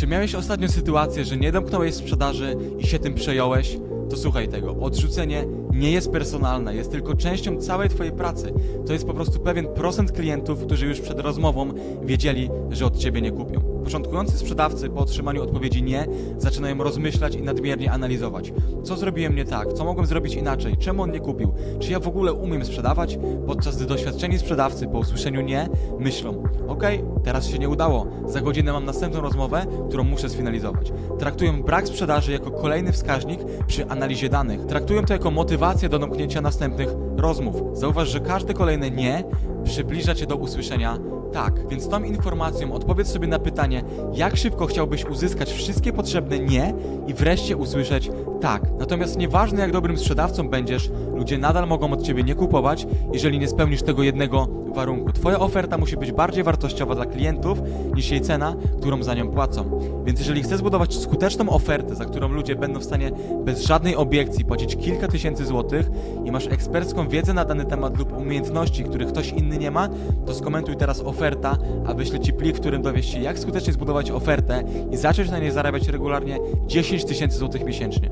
Czy miałeś ostatnio sytuację, że nie domknąłeś sprzedaży i się tym przejąłeś? To słuchaj tego. Odrzucenie nie jest personalne, jest tylko częścią całej Twojej pracy. To jest po prostu pewien procent klientów, którzy już przed rozmową wiedzieli, że od Ciebie nie kupią. Początkujący sprzedawcy po otrzymaniu odpowiedzi nie zaczynają rozmyślać i nadmiernie analizować. Co zrobiłem nie tak? Co mogłem zrobić inaczej? Czemu on nie kupił? Czy ja w ogóle umiem sprzedawać? Podczas gdy doświadczeni sprzedawcy po usłyszeniu nie myślą: Okej, teraz się nie udało. Za godzinę mam następną rozmowę, którą muszę sfinalizować. Traktują brak sprzedaży jako kolejny wskaźnik przy analizie danych. Traktują to jako motywację do domknięcia następnych rozmów. Zauważ, że każde kolejne nie przybliża cię do usłyszenia tak. Więc tą informacją odpowiedz sobie na pytanie, jak szybko chciałbyś uzyskać wszystkie potrzebne nie i wreszcie usłyszeć tak. Natomiast nieważne jak dobrym sprzedawcą będziesz, ludzie nadal mogą od ciebie nie kupować, jeżeli nie spełnisz tego jednego warunku. Twoja oferta musi być bardziej wartościowa dla klientów niż jej cena, którą za nią płacą. Więc jeżeli chcesz zbudować skuteczną ofertę, za którą ludzie będą w stanie bez żadnej obiekcji płacić kilka tysięcy złotych i masz ekspercką wiedzę na dany temat lub umiejętności, których ktoś inny nie ma, to skomentuj teraz oferta, a wyślę Ci plik, w którym dowiesz się, jak skutecznie zbudować ofertę i zacząć na niej zarabiać regularnie 10 tysięcy złotych miesięcznie.